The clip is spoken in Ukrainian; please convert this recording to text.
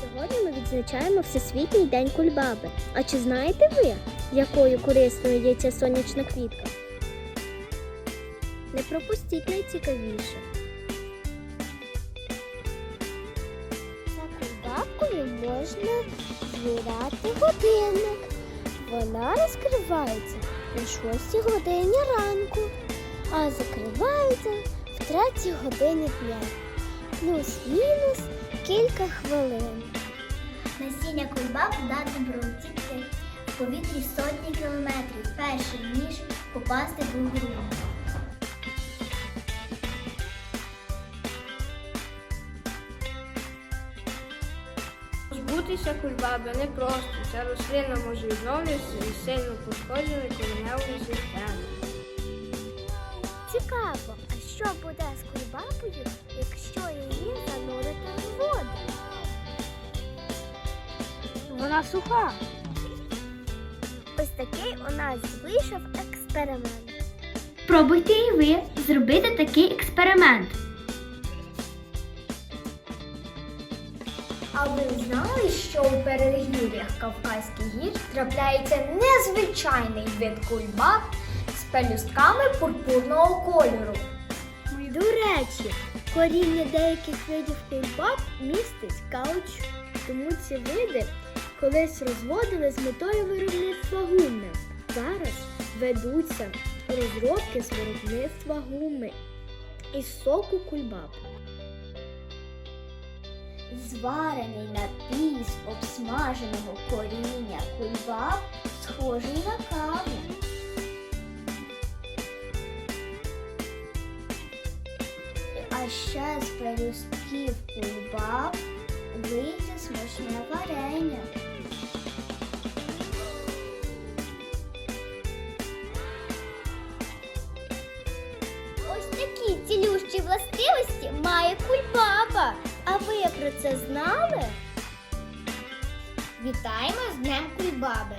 Сьогодні ми відзначаємо Всесвітній день кульбаби. А чи знаєте ви, якою корисною є ця сонячна квітка? Не пропустіть найцікавіше. За кульбабкою можна звіряти годинник. Вона розкривається на 6 годині ранку, а закривається в 3 годині дня. Плюс-мінус кілька хвилин. Насіння кульбаб здатне пролетіти в повітрі сотні кілометрів, перше ніж попасти в ґрунт. Позбутися кульбаби непросто. Ця рослина може відновлюватися і сильно пошкодженої кореневої системи. Цікаво, а що буде з кульбабою, Вона суха. Ось такий у нас вийшов експеримент. Пробуйте і ви зробити такий експеримент. А ви знали, що у перегір'ях Кавказьких гір трапляється незвичайний вид кульбаб з пелюстками пурпурного кольору? До речі, коріння деяких видів кульбаб містить каучук, тому ці види колись розводили з метою виробництва гуми. Зараз ведуться розробки з виробництва гуми із соку кульбаб. Зварений напій з обсмаженого коріння кульбаб схожий на каву. А ще з пелюстків кульбаб вийде смачне варення. Ось такі цілющі властивості має кульбаба. А ви про це знали? Вітаємо з Днем Кульбаби!